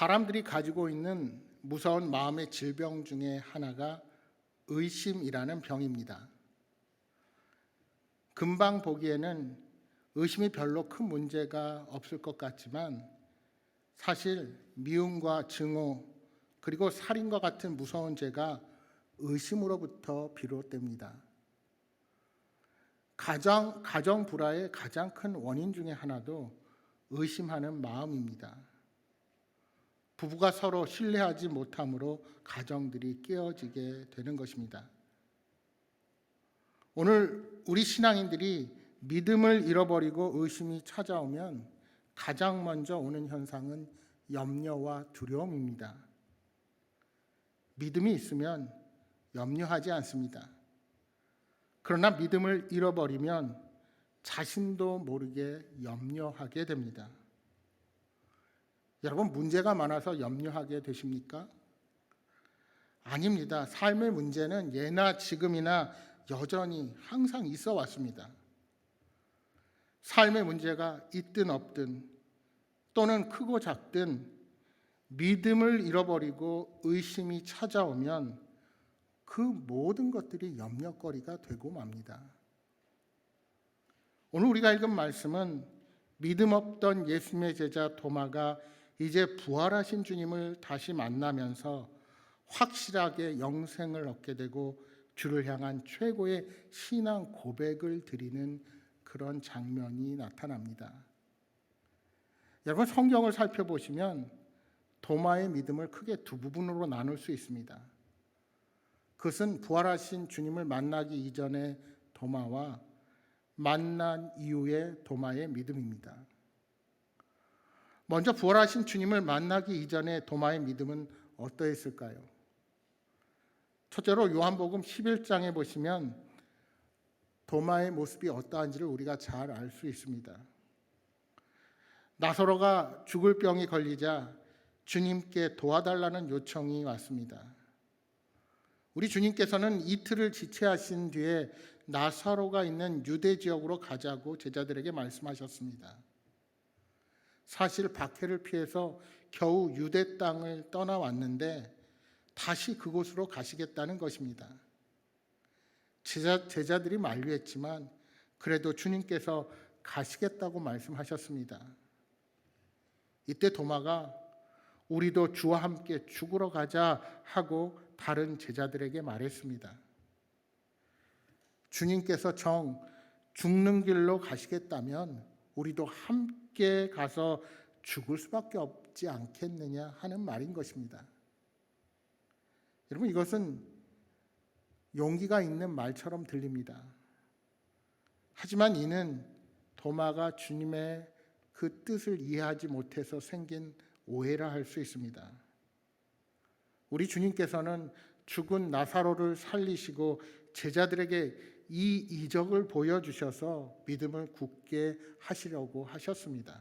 사람들이 가지고 있는 무서운 마음의 질병 중에 하나가 의심이라는 병입니다. 금방 보기에는 의심이 별로 큰 문제가 없을 것 같지만 사실 미움과 증오 그리고 살인과 같은 무서운 죄가 의심으로부터 비롯됩니다. 가정 가정 불화의 가장 큰 원인 중에 하나도 의심하는 마음입니다. 부부가 서로 신뢰하지 못함으로 가정들이 깨어지게 되는 것입니다. 오늘 우리 신앙인들이 믿음을 잃어버리고 의심이 찾아오면 가장 먼저 오는 현상은 염려와 두려움입니다. 믿음이 있으면 염려하지 않습니다. 그러나 믿음을 잃어버리면 자신도 모르게 염려하게 됩니다. 여러분 문제가 많아서 염려하게 되십니까? 아닙니다. 삶의 문제는 예나 지금이나 여전히 항상 있어 왔습니다. 삶의 문제가 있든 없든 또는 크고 작든 믿음을 잃어버리고 의심이 찾아오면 그 모든 것들이 염려거리가 되고 맙니다. 오늘 우리가 읽은 말씀은 믿음 없던 예수님의 제자 도마가 이제 부활하신 주님을 다시 만나면서 확실하게 영생을 얻게 되고 주를 향한 최고의 신앙 고백을 드리는 그런 장면이 나타납니다. 여러분 성경을 살펴보시면 도마의 믿음을 크게 두 부분으로 나눌 수 있습니다. 그것은 부활하신 주님을 만나기 이전의 도마와 만난 이후의 도마의 믿음입니다. 먼저 부활하신 주님을 만나기 이전의 도마의 믿음은 어떠했을까요? 첫째로 요한복음 11장에 보시면 도마의 모습이 어떠한지를 우리가 잘 알 수 있습니다. 나사로가 죽을 병이 걸리자 주님께 도와달라는 요청이 왔습니다. 우리 주님께서는 이틀을 지체하신 뒤에 나사로가 있는 유대 지역으로 가자고 제자들에게 말씀하셨습니다. 사실 박해를 피해서 겨우 유대 땅을 떠나왔는데 다시 그곳으로 가시겠다는 것입니다. 제자, 제자들이 만류했지만 그래도 주님께서 가시겠다고 말씀하셨습니다. 이때 도마가 우리도 주와 함께 죽으러 가자 하고 다른 제자들에게 말했습니다. 주님께서 정 죽는 길로 가시겠다면 우리도 함께 가서 죽을 수밖에 없지 않겠느냐 하는 말인 것입니다. 여러분 이것은 용기가 있는 말처럼 들립니다. 하지만 이는 도마가 주님의 그 뜻을 이해하지 못해서 생긴 오해라 할 수 있습니다. 우리 주님께서는 죽은 나사로를 살리시고 제자들에게 이 이적을 보여주셔서 믿음을 굳게 하시려고 하셨습니다.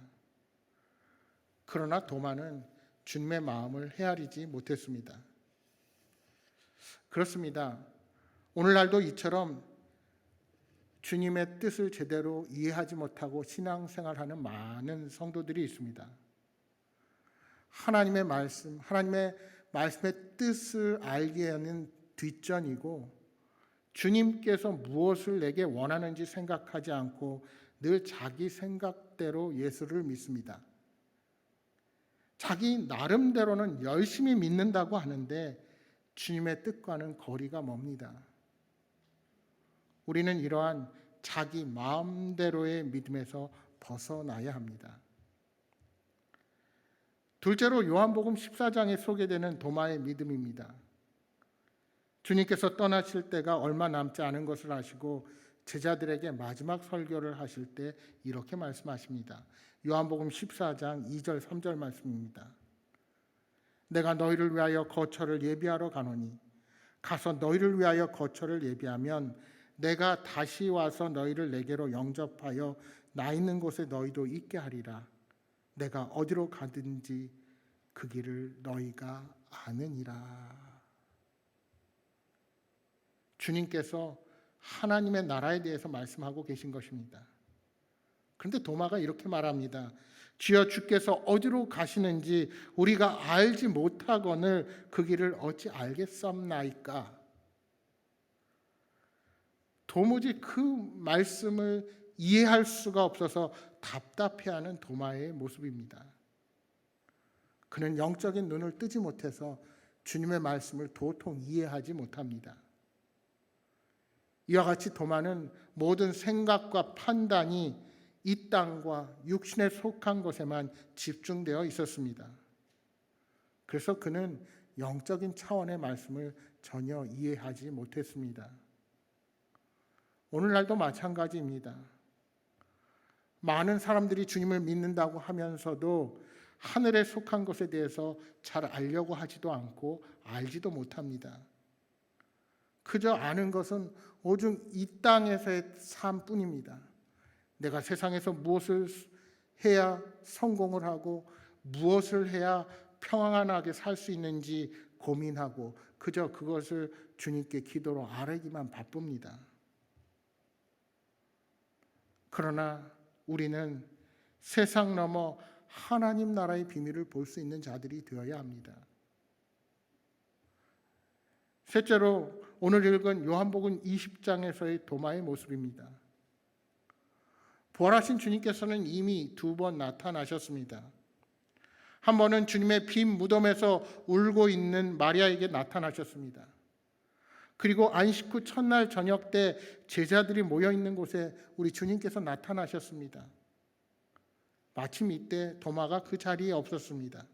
그러나 도마는 주님의 마음을 헤아리지 못했습니다. 그렇습니다. 오늘날도 이처럼 주님의 뜻을 제대로 이해하지 못하고 신앙생활하는 많은 성도들이 있습니다. 하나님의 말씀, 하나님의 말씀의 뜻을 알기에는 뒷전이고 주님께서 무엇을 내게 원하는지 생각하지 않고 늘 자기 생각대로 예수를 믿습니다. 자기 나름대로는 열심히 믿는다고 하는데 주님의 뜻과는 거리가 멉니다. 우리는 이러한 자기 마음대로의 믿음에서 벗어나야 합니다. 둘째로 요한복음 14장에 소개되는 도마의 믿음입니다. 주님께서 떠나실 때가 얼마 남지 않은 것을 아시고 제자들에게 마지막 설교를 하실 때 이렇게 말씀하십니다. 요한복음 14장 2절 3절 말씀입니다. 내가 너희를 위하여 거처를 예비하러 가노니 가서 너희를 위하여 거처를 예비하면 내가 다시 와서 너희를 내게로 영접하여 나 있는 곳에 너희도 있게 하리라. 내가 어디로 가든지 그 길을 너희가 아느니라. 주님께서 하나님의 나라에 대해서 말씀하고 계신 것입니다. 그런데 도마가 이렇게 말합니다. 주여 주께서 어디로 가시는지 우리가 알지 못하거늘 그 길을 어찌 알겠습나이까? 도무지 그 말씀을 이해할 수가 없어서 답답해하는 도마의 모습입니다. 그는 영적인 눈을 뜨지 못해서 주님의 말씀을 도통 이해하지 못합니다. 이와 같이 도마는 모든 생각과 판단이 이 땅과 육신에 속한 것에만 집중되어 있었습니다. 그래서 그는 영적인 차원의 말씀을 전혀 이해하지 못했습니다. 오늘날도 마찬가지입니다. 많은 사람들이 주님을 믿는다고 하면서도 하늘에 속한 것에 대해서 잘 알려고 하지도 않고 알지도 못합니다. 그저 아는 것은 오직 이 땅에서의 삶뿐입니다. 내가 세상에서 무엇을 해야 성공을 하고 무엇을 해야 평안하게 살 수 있는지 고민하고 그저 그것을 주님께 기도로 아뢰기만 바쁩니다. 그러나 우리는 세상 넘어 하나님 나라의 비밀을 볼 수 있는 자들이 되어야 합니다. 셋째로 오늘 읽은 요한복음 20장에서의 도마의 모습입니다. 부활하신 주님께서는 이미 두 번 나타나셨습니다. 한 번은 주님의 빈 무덤에서 울고 있는 마리아에게 나타나셨습니다. 그리고 안식 후 첫날 저녁 때 제자들이 모여 있는 곳에 우리 주님께서 나타나셨습니다. 마침 이때 도마가 그 자리에 없었습니다.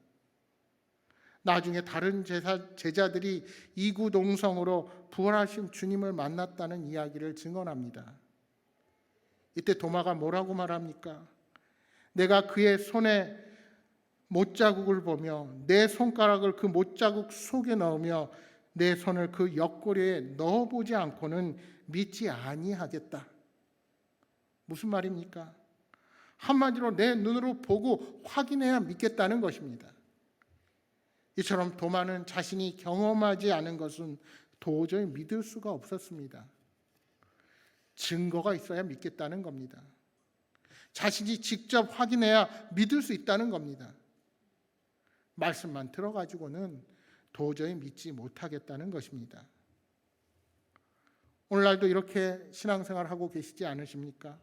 나중에 다른 제사, 제자들이 이구동성으로 부활하신 주님을 만났다는 이야기를 증언합니다. 이때 도마가 뭐라고 말합니까? 내가 그의 손에 못자국을 보며 내 손가락을 그 못자국 속에 넣으며 내 손을 그 옆구리에 넣어보지 않고는 믿지 아니하겠다. 무슨 말입니까? 한마디로 내 눈으로 보고 확인해야 믿겠다는 것입니다. 이처럼 도마는 자신이 경험하지 않은 것은 도저히 믿을 수가 없었습니다. 증거가 있어야 믿겠다는 겁니다. 자신이 직접 확인해야 믿을 수 있다는 겁니다. 말씀만 들어가지고는 도저히 믿지 못하겠다는 것입니다. 오늘날도 이렇게 신앙생활 하고 계시지 않으십니까?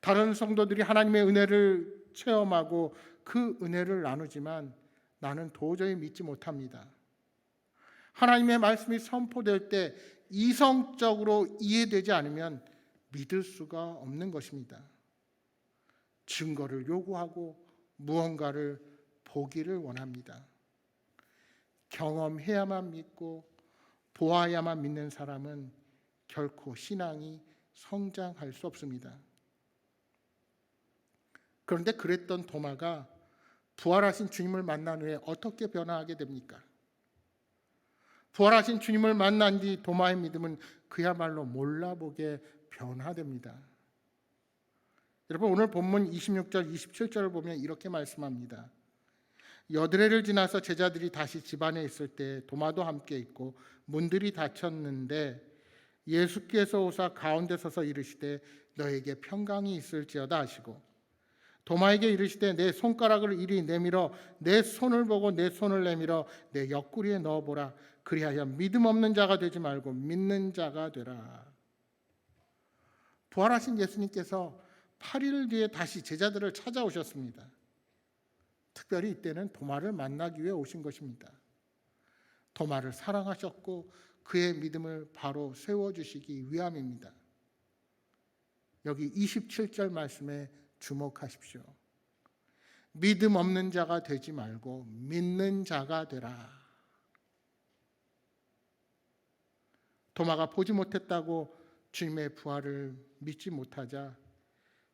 다른 성도들이 하나님의 은혜를 체험하고 그 은혜를 나누지만 나는 도저히 믿지 못합니다. 하나님의 말씀이 선포될 때 이성적으로 이해되지 않으면 믿을 수가 없는 것입니다. 증거를 요구하고 무언가를 보기를 원합니다. 경험해야만 믿고 보아야만 믿는 사람은 결코 신앙이 성장할 수 없습니다. 그런데 그랬던 도마가 부활하신 주님을 만난 후에 어떻게 변화하게 됩니까? 부활하신 주님을 만난 뒤 도마의 믿음은 그야말로 몰라보게 변화됩니다. 여러분 오늘 본문 26절 27절을 보면 이렇게 말씀합니다. 여드레를 지나서 제자들이 다시 집안에 있을 때 도마도 함께 있고 문들이 닫혔는데 예수께서 오사 가운데 서서 이르시되 너에게 평강이 있을지어다 하시고 도마에게 이르시되 내 손가락을 이리 내밀어 내 손을 보고 내 손을 내밀어 내 옆구리에 넣어보라. 그리하여 믿음 없는 자가 되지 말고 믿는 자가 되라. 부활하신 예수님께서 8일 뒤에 다시 제자들을 찾아오셨습니다. 특별히 이때는 도마를 만나기 위해 오신 것입니다. 도마를 사랑하셨고 그의 믿음을 바로 세워주시기 위함입니다. 여기 27절 말씀에 주목하십시오. 믿음 없는 자가 되지 말고 믿는 자가 되라. 도마가 보지 못했다고 주님의 부활을 믿지 못하자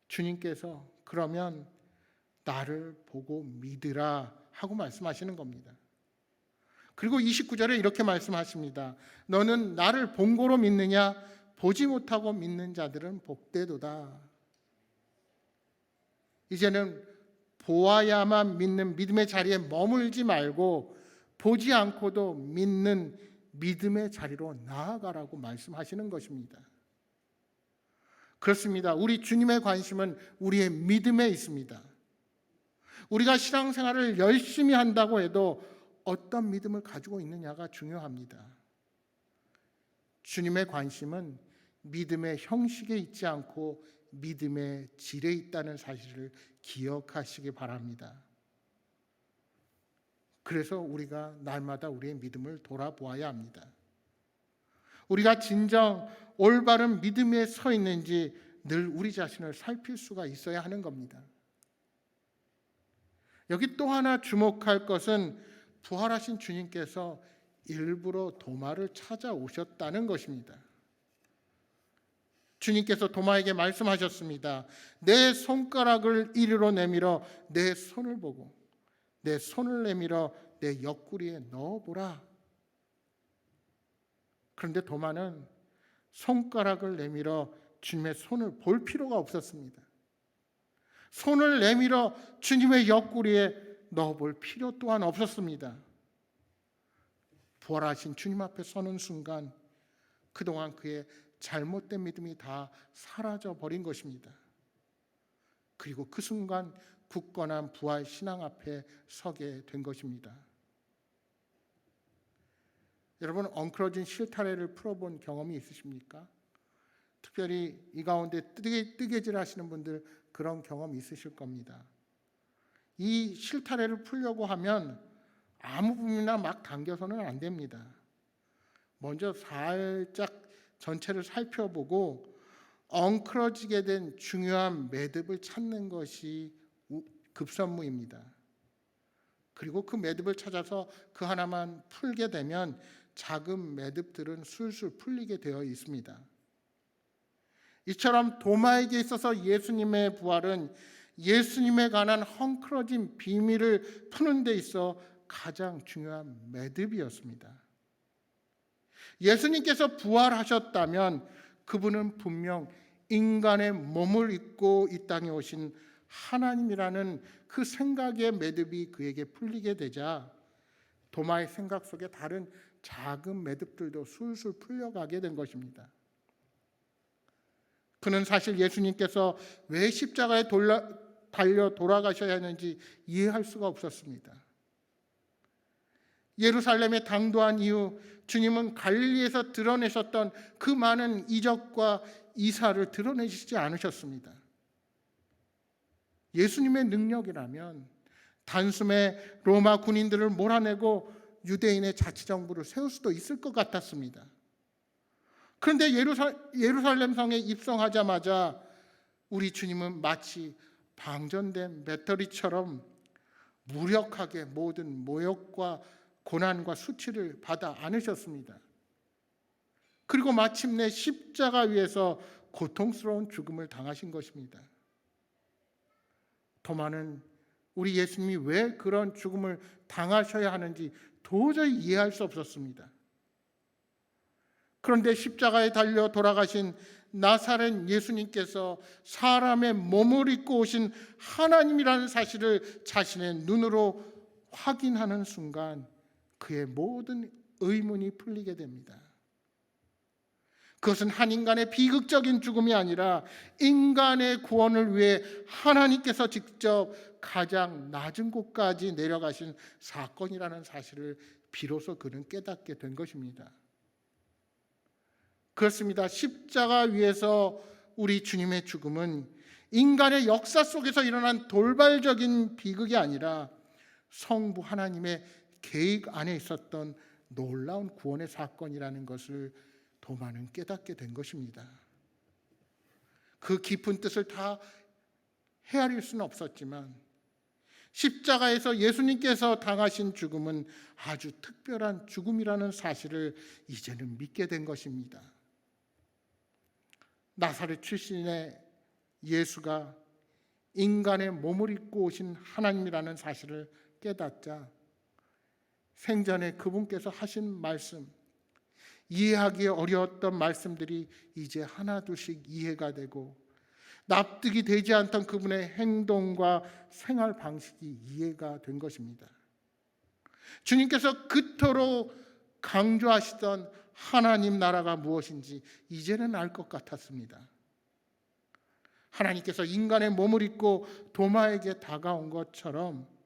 주님께서 그러면 나를 보고 믿으라 하고 말씀하시는 겁니다. 그리고 29절에 이렇게 말씀하십니다. 너는 나를 본고로 믿느냐 보지 못하고 믿는 자들은 복되도다. 이제는 보아야만 믿는 믿음의 자리에 머물지 말고 보지 않고도 믿는 믿음의 자리로 나아가라고 말씀하시는 것입니다. 그렇습니다. 우리 주님의 관심은 우리의 믿음에 있습니다. 우리가 신앙생활을 열심히 한다고 해도 어떤 믿음을 가지고 있느냐가 중요합니다. 주님의 관심은 믿음의 형식에 있지 않고 믿음의 질에 있다는 사실을 기억하시기 바랍니다. 그래서 우리가 날마다 우리의 믿음을 돌아보아야 합니다. 우리가 진정 올바른 믿음에 서 있는지 늘 우리 자신을 살필 수가 있어야 하는 겁니다. 여기 또 하나 주목할 것은 부활하신 주님께서 일부러 도마를 찾아오셨다는 것입니다. 주님께서 도마에게 말씀하셨습니다. 내 손가락을 이리로 내밀어 내 손을 보고 내 손을 내밀어 내 옆구리에 넣어보라. 그런데 도마는 손가락을 내밀어 주님의 손을 볼 필요가 없었습니다. 손을 내밀어 주님의 옆구리에 넣어볼 필요 또한 없었습니다. 부활하신 주님 앞에 서는 순간 그동안 그의 잘못된 믿음이 다 사라져 버린 것입니다. 그리고 그 순간 굳건한 부활 신앙 앞에 서게 된 것입니다. 여러분 엉클어진 실타래를 풀어본 경험이 있으십니까? 특별히 이 가운데 뜨개, 뜨개질 하시는 분들 그런 경험 있으실 겁니다. 이 실타래를 풀려고 하면 아무 부분이나 막 당겨서는 안 됩니다. 먼저 살짝 전체를 살펴보고 엉클어지게 된 중요한 매듭을 찾는 것이 급선무입니다. 그리고 그 매듭을 찾아서 그 하나만 풀게 되면 작은 매듭들은 술술 풀리게 되어 있습니다. 이처럼 도마에게 있어서 예수님의 부활은 예수님에 관한 헝클어진 비밀을 푸는 데 있어 가장 중요한 매듭이었습니다. 예수님께서 부활하셨다면 그분은 분명 인간의 몸을 입고 이 땅에 오신 하나님이라는 그 생각의 매듭이 그에게 풀리게 되자 도마의 생각 속에 다른 작은 매듭들도 술술 풀려가게 된 것입니다. 그는 사실 예수님께서 왜 십자가에 돌라, 달려 돌아가셔야 하는지 이해할 수가 없었습니다. 예루살렘에 당도한 이후 주님은 갈릴리에서 드러내셨던 그 많은 이적과 이사를 드러내시지 않으셨습니다. 예수님의 능력이라면 단숨에 로마 군인들을 몰아내고 유대인의 자치정부를 세울 수도 있을 것 같았습니다. 그런데 예루살렘 성에 입성하자마자 우리 주님은 마치 방전된 배터리처럼 무력하게 모든 모욕과 고난과 수치를 받아 안으셨습니다. 그리고 마침내 십자가 위에서 고통스러운 죽음을 당하신 것입니다. 도마는 우리 예수님이 왜 그런 죽음을 당하셔야 하는지 도저히 이해할 수 없었습니다. 그런데 십자가에 달려 돌아가신 나사렛 예수님께서 사람의 몸을 입고 오신 하나님이라는 사실을 자신의 눈으로 확인하는 순간 그의 모든 의문이 풀리게 됩니다. 그것은 한 인간의 비극적인 죽음이 아니라 인간의 구원을 위해 하나님께서 직접 가장 낮은 곳까지 내려가신 사건이라는 사실을 비로소 그는 깨닫게 된 것입니다. 그렇습니다. 십자가 위에서 우리 주님의 죽음은 인간의 역사 속에서 일어난 돌발적인 비극이 아니라 성부 하나님의 계획 안에 있었던 놀라운 구원의 사건이라는 것을 도마는 깨닫게 된 것입니다. 그 깊은 뜻을 다 헤아릴 수는 없었지만 십자가에서 예수님께서 당하신 죽음은 아주 특별한 죽음이라는 사실을 이제는 믿게 된 것입니다. 나사렛 출신의 예수가 인간의 몸을 입고 오신 하나님이라는 사실을 깨닫자 생전에 그분께서 하신 말씀 이해하기 어려웠던 말씀들이 이제 하나둘씩 이해가 되고 납득이 되지 않던 그분의 행동과 생활 방식이 이해가 된 것입니다. 주님께서 그토록 강조하시던 하나님 나라가 무엇인지 이제는 알 것 같았습니다. 하나님께서 인간의 몸을 입고 도마에게 다가온 것처럼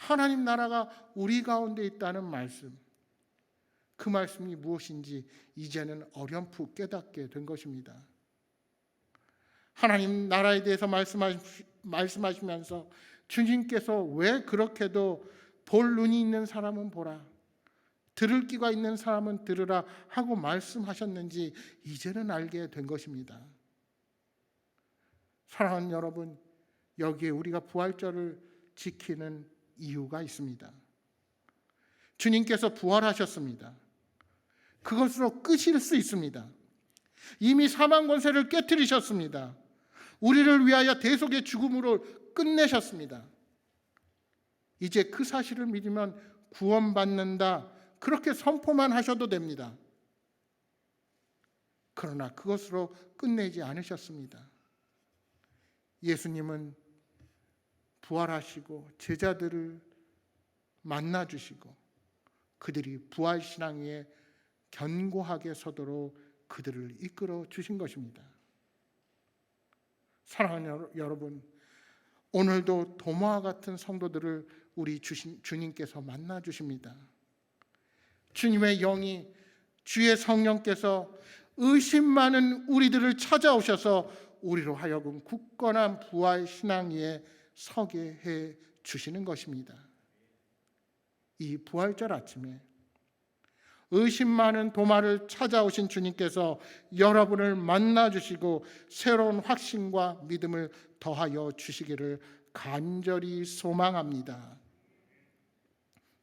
하나님 나라가 우리 가운데 있다는 말씀. 그 말씀이 무엇인지 이제는 어렴풋 깨닫게 된 것입니다. 하나님 나라에 대해서 말씀하시, 말씀하시면서 주님께서 왜 그렇게도 볼 눈이 있는 사람은 보라, 들을 귀가 있는 사람은 들으라 하고 말씀하셨는지 이제는 알게 된 것입니다. 사랑하는 여러분, 여기에 우리가 부활절을 지키는 이유가 있습니다. 주님께서 부활하셨습니다. 그것으로 끝일 수 있습니다. 이미 사망 권세를 깨뜨리셨습니다. 우리를 위하여 대속의 죽음으로 끝내셨습니다. 이제 그 사실을 믿으면 구원받는다. 그렇게 선포만 하셔도 됩니다. 그러나 그것으로 끝내지 않으셨습니다. 예수님은 부활하시고 제자들을 만나 주시고 그들이 부활 신앙 위에 견고하게 서도록 그들을 이끌어 주신 것입니다. 사랑하는 여러분, 오늘도 도마와 같은 성도들을 우리 주신, 주님께서 만나 주십니다. 주님의 영이 주의 성령께서 의심 많은 우리들을 찾아오셔서 우리로 하여금 굳건한 부활 신앙 위에 서게 해 주시는 것입니다. 이 부활절 아침에 의심 많은 도마를 찾아오신 주님께서 여러분을 만나 주시고 새로운 확신과 믿음을 더하여 주시기를 간절히 소망합니다.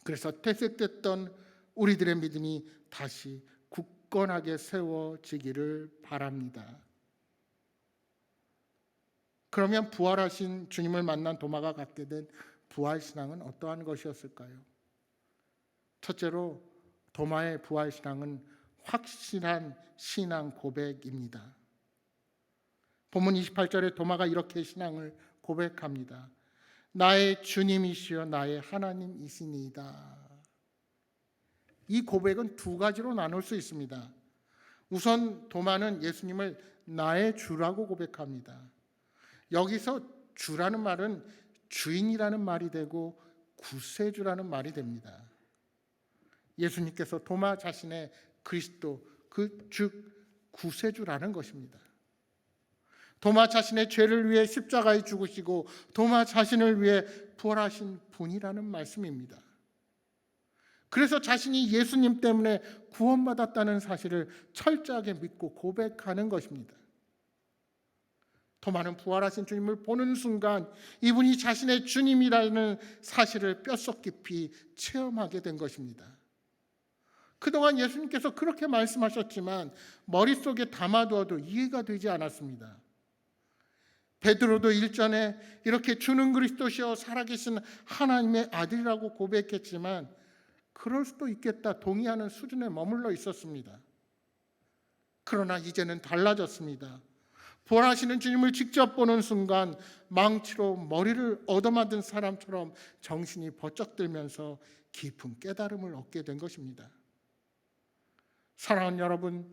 그래서 퇴색됐던 우리들의 믿음이 다시 굳건하게 세워지기를 바랍니다. 그러면 부활하신 주님을 만난 도마가 갖게 된 부활 신앙은 어떠한 것이었을까요? 첫째로 도마의 부활 신앙은 확실한 신앙 고백입니다. 본문 28절에 도마가 이렇게 신앙을 고백합니다. 나의 주님이시여 나의 하나님이시니이다. 이 고백은 두 가지로 나눌 수 있습니다. 우선 도마는 예수님을 나의 주라고 고백합니다. 여기서 주라는 말은 주인이라는 말이 되고 구세주라는 말이 됩니다. 예수님께서 도마 자신의 그리스도 그 즉 구세주라는 것입니다. 도마 자신의 죄를 위해 십자가에 죽으시고 도마 자신을 위해 부활하신 분이라는 말씀입니다. 그래서 자신이 예수님 때문에 구원받았다는 사실을 철저하게 믿고 고백하는 것입니다. 도마는 부활하신 주님을 보는 순간 이분이 자신의 주님이라는 사실을 뼛속 깊이 체험하게 된 것입니다. 그동안 예수님께서 그렇게 말씀하셨지만 머릿속에 담아두어도 이해가 되지 않았습니다. 베드로도 일전에 이렇게 주는 그리스도시여 살아계신 하나님의 아들이라고 고백했지만 그럴 수도 있겠다 동의하는 수준에 머물러 있었습니다. 그러나 이제는 달라졌습니다. 부활하시는 주님을 직접 보는 순간 망치로 머리를 얻어맞은 사람처럼 정신이 번쩍 들면서 깊은 깨달음을 얻게 된 것입니다. 사랑하는 여러분,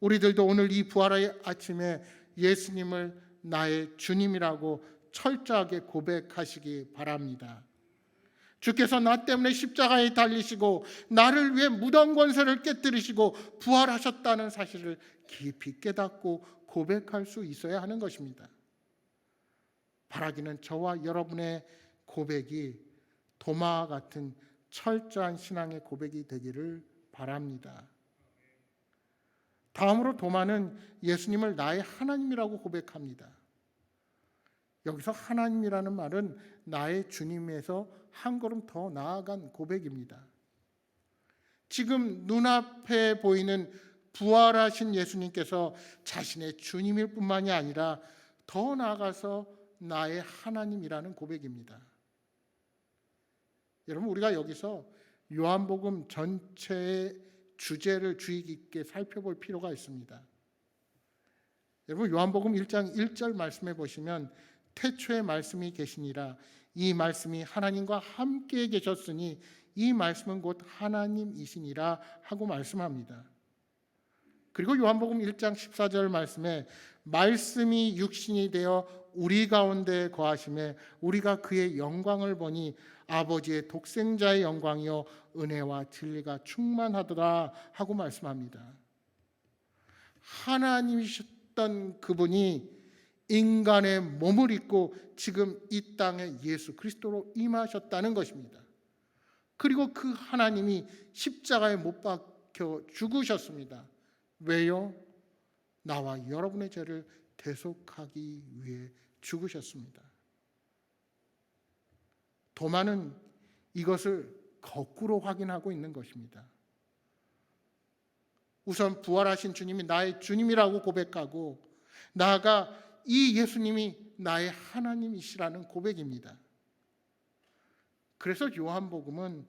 우리들도 오늘 이 부활의 아침에 예수님을 나의 주님이라고 철저하게 고백하시기 바랍니다. 주께서 나 때문에 십자가에 달리시고 나를 위해 무덤 권세를 깨뜨리시고 부활하셨다는 사실을 깊이 깨닫고 고백할 수 있어야 하는 것입니다. 바라기는 저와 여러분의 고백이 도마와 같은 철저한 신앙의 고백이 되기를 바랍니다. 다음으로 도마는 예수님을 나의 하나님이라고 고백합니다. 여기서 하나님이라는 말은 나의 주님에서 한 걸음 더 나아간 고백입니다. 지금 눈앞에 보이는 부활하신 예수님께서 자신의 주님일 뿐만이 아니라 더 나아가서 나의 하나님이라는 고백입니다. 여러분 우리가 여기서 요한복음 전체의 주제를 주의 깊게 살펴볼 필요가 있습니다. 여러분 요한복음 1장 1절 말씀해 보시면 태초에 말씀이 계시니라 이 말씀이 하나님과 함께 계셨으니 이 말씀은 곧 하나님이시니라 하고 말씀합니다. 그리고 요한복음 1장 14절 말씀에 말씀이 육신이 되어 우리 가운데 거하심에 우리가 그의 영광을 보니 아버지의 독생자의 영광이요 은혜와 진리가 충만하더라 하고 말씀합니다. 하나님이셨던 그분이 인간의 몸을 입고 지금 이 땅에 예수 그리스도로 임하셨다는 것입니다. 그리고 그 하나님이 십자가에 못 박혀 죽으셨습니다. 왜요? 나와 여러분의 죄를 대속하기 위해 죽으셨습니다. 도마는 이것을 거꾸로 확인하고 있는 것입니다. 우선 부활하신 주님이 나의 주님이라고 고백하고 나아가 이 예수님이 나의 하나님이시라는 고백입니다. 그래서 요한복음은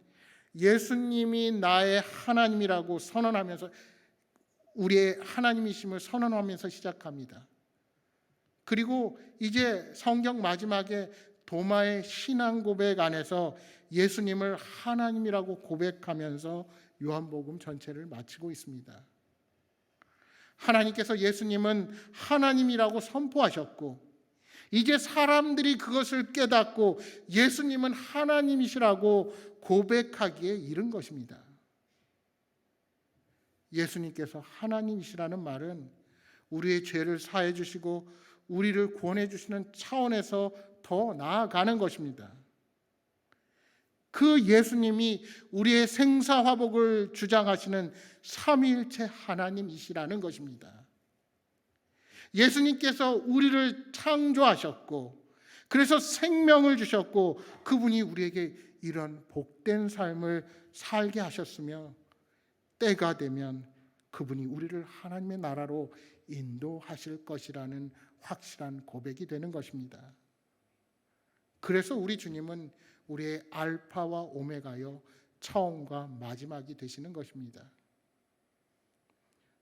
예수님이 나의 하나님이라고 선언하면서 우리의 하나님이심을 선언하면서 시작합니다. 그리고 이제 성경 마지막에 도마의 신앙 고백 안에서 예수님을 하나님이라고 고백하면서 요한복음 전체를 마치고 있습니다. 하나님께서 예수님은 하나님이라고 선포하셨고 이제 사람들이 그것을 깨닫고 예수님은 하나님이시라고 고백하기에 이른 것입니다. 예수님께서 하나님이시라는 말은 우리의 죄를 사해 주시고 우리를 구원해 주시는 차원에서 더 나아가는 것입니다. 그 예수님이 우리의 생사화복을 주장하시는 삼위일체 하나님이시라는 것입니다. 예수님께서 우리를 창조하셨고 그래서 생명을 주셨고 그분이 우리에게 이런 복된 삶을 살게 하셨으며 때가 되면 그분이 우리를 하나님의 나라로 인도하실 것이라는 확실한 고백이 되는 것입니다. 그래서 우리 주님은 우리의 알파와 오메가요 처음과 마지막이 되시는 것입니다.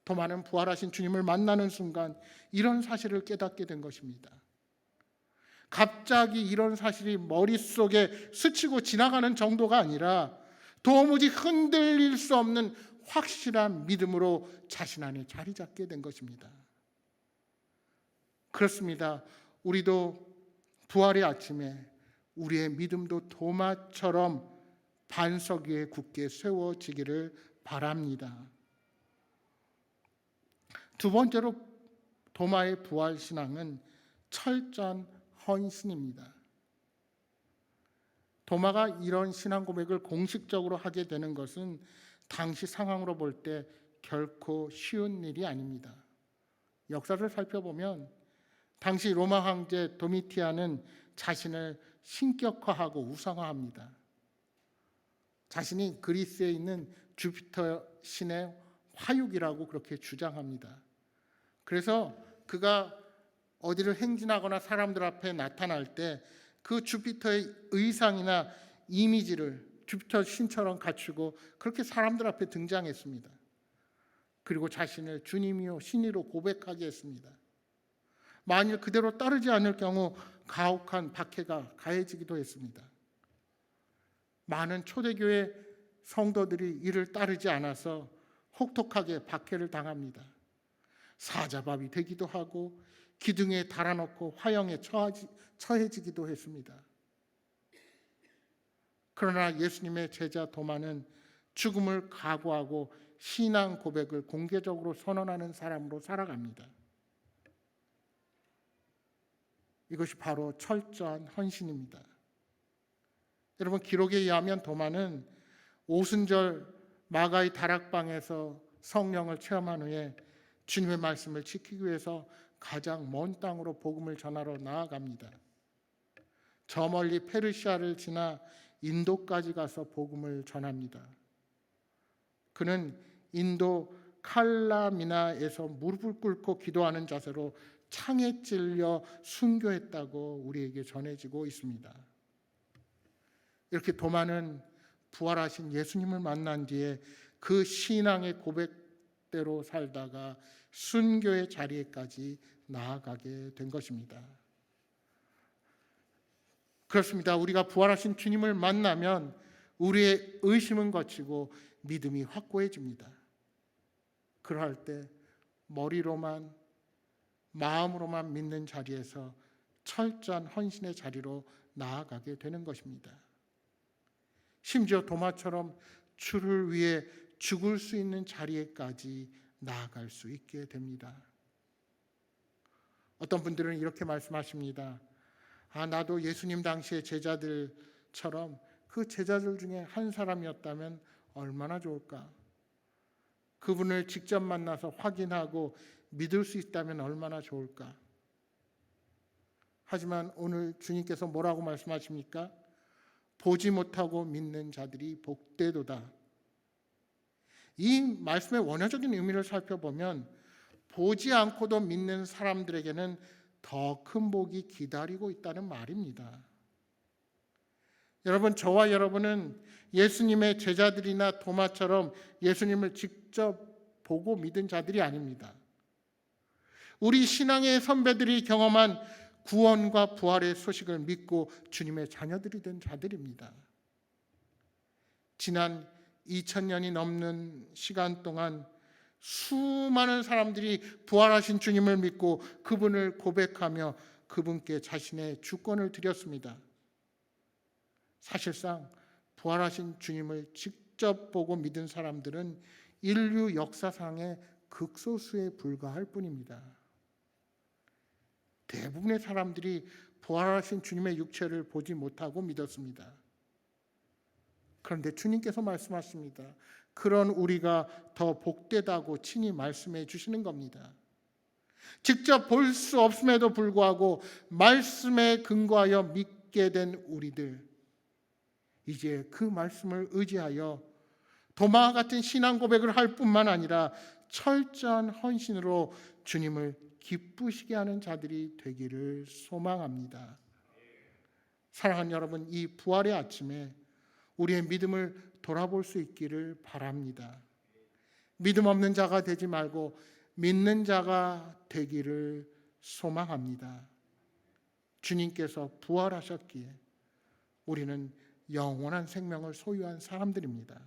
더 많은 부활하신 주님을 만나는 순간 이런 사실을 깨닫게 된 것입니다. 갑자기 이런 사실이 머릿속에 스치고 지나가는 정도가 아니라 도무지 흔들릴 수 없는 확실한 믿음으로 자신 안에 자리 잡게 된 것입니다. 그렇습니다. 우리도 부활의 아침에 우리의 믿음도 도마처럼 반석 위에 굳게 세워지기를 바랍니다. 두 번째로 도마의 부활 신앙은 철저한 헌신입니다. 도마가 이런 신앙 고백을 공식적으로 하게 되는 것은 당시 상황으로 볼 때 결코 쉬운 일이 아닙니다. 역사를 살펴보면 당시 로마 황제 도미티아는 자신을 신격화하고 우상화합니다. 자신이 그리스에 있는 주피터 신의 화육이라고 그렇게 주장합니다. 그래서 그가 어디를 행진하거나 사람들 앞에 나타날 때 그 주피터의 의상이나 이미지를 주피터 신처럼 갖추고 그렇게 사람들 앞에 등장했습니다. 그리고 자신을 주님이요 신이로 고백하게 했습니다. 만일 그대로 따르지 않을 경우 가혹한 박해가 가해지기도 했습니다. 많은 초대교회 성도들이 이를 따르지 않아서 혹독하게 박해를 당합니다. 사자밥이 되기도 하고 기둥에 달아놓고 화형에 처해지기도 했습니다. 그러나 예수님의 제자 도마는 죽음을 각오하고 신앙 고백을 공개적으로 선언하는 사람으로 살아갑니다. 이것이 바로 철저한 헌신입니다. 여러분 기록에 의하면 도마는 오순절 마가의 다락방에서 성령을 체험한 후에 주님의 말씀을 지키기 위해서 가장 먼 땅으로 복음을 전하러 나아갑니다. 저 멀리 페르시아를 지나 인도까지 가서 복음을 전합니다. 그는 인도 칼라미나에서 무릎을 꿇고 기도하는 자세로 창에 찔려 순교했다고 우리에게 전해지고 있습니다. 이렇게 도마는 부활하신 예수님을 만난 뒤에 그 신앙의 고백대로 살다가 순교의 자리에까지 나아가게 된 것입니다. 그렇습니다. 우리가 부활하신 주님을 만나면 우리의 의심은 거치고 믿음이 확고해집니다. 그러할 때 머리로만 마음으로만 믿는 자리에서 철저한 헌신의 자리로 나아가게 되는 것입니다. 심지어 도마처럼 주를 위해 죽을 수 있는 자리에까지 나아갈 수 있게 됩니다. 어떤 분들은 이렇게 말씀하십니다. 아, 나도 예수님 당시의 제자들처럼 그 제자들 중에 한 사람이었다면 얼마나 좋을까? 그분을 직접 만나서 확인하고 믿을 수 있다면 얼마나 좋을까? 하지만 오늘 주님께서 뭐라고 말씀하십니까? 보지 못하고 믿는 자들이 복되도다. 이 말씀의 원어적인 의미를 살펴보면 보지 않고도 믿는 사람들에게는 더 큰 복이 기다리고 있다는 말입니다. 여러분, 저와 여러분은 예수님의 제자들이나 도마처럼 예수님을 직접 보고 믿은 자들이 아닙니다. 우리 신앙의 선배들이 경험한 구원과 부활의 소식을 믿고 주님의 자녀들이 된 자들입니다. 지난 2000년이 넘는 시간 동안 수많은 사람들이 부활하신 주님을 믿고 그분을 고백하며 그분께 자신의 주권을 드렸습니다. 사실상 부활하신 주님을 직접 보고 믿은 사람들은 인류 역사상의 극소수에 불과할 뿐입니다. 대부분의 사람들이 부활하신 주님의 육체를 보지 못하고 믿었습니다. 그런데 주님께서 말씀하십니다. 그런 우리가 더 복되다고 친히 말씀해 주시는 겁니다. 직접 볼 수 없음에도 불구하고 말씀에 근거하여 믿게 된 우리들 이제 그 말씀을 의지하여 도마와 같은 신앙 고백을 할 뿐만 아니라 철저한 헌신으로 주님을 기쁘시게 하는 자들이 되기를 소망합니다. 사랑하는 여러분, 이 부활의 아침에 우리의 믿음을 돌아볼 수 있기를 바랍니다. 믿음 없는 자가 되지 말고 믿는 자가 되기를 소망합니다. 주님께서 부활하셨기에 우리는 영원한 생명을 소유한 사람들입니다.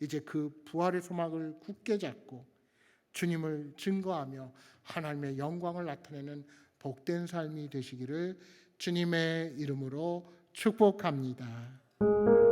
이제 그 부활의 소망을 굳게 잡고 주님을 증거하며 하나님의 영광을 나타내는 복된 삶이 되시기를 주님의 이름으로 축복합니다.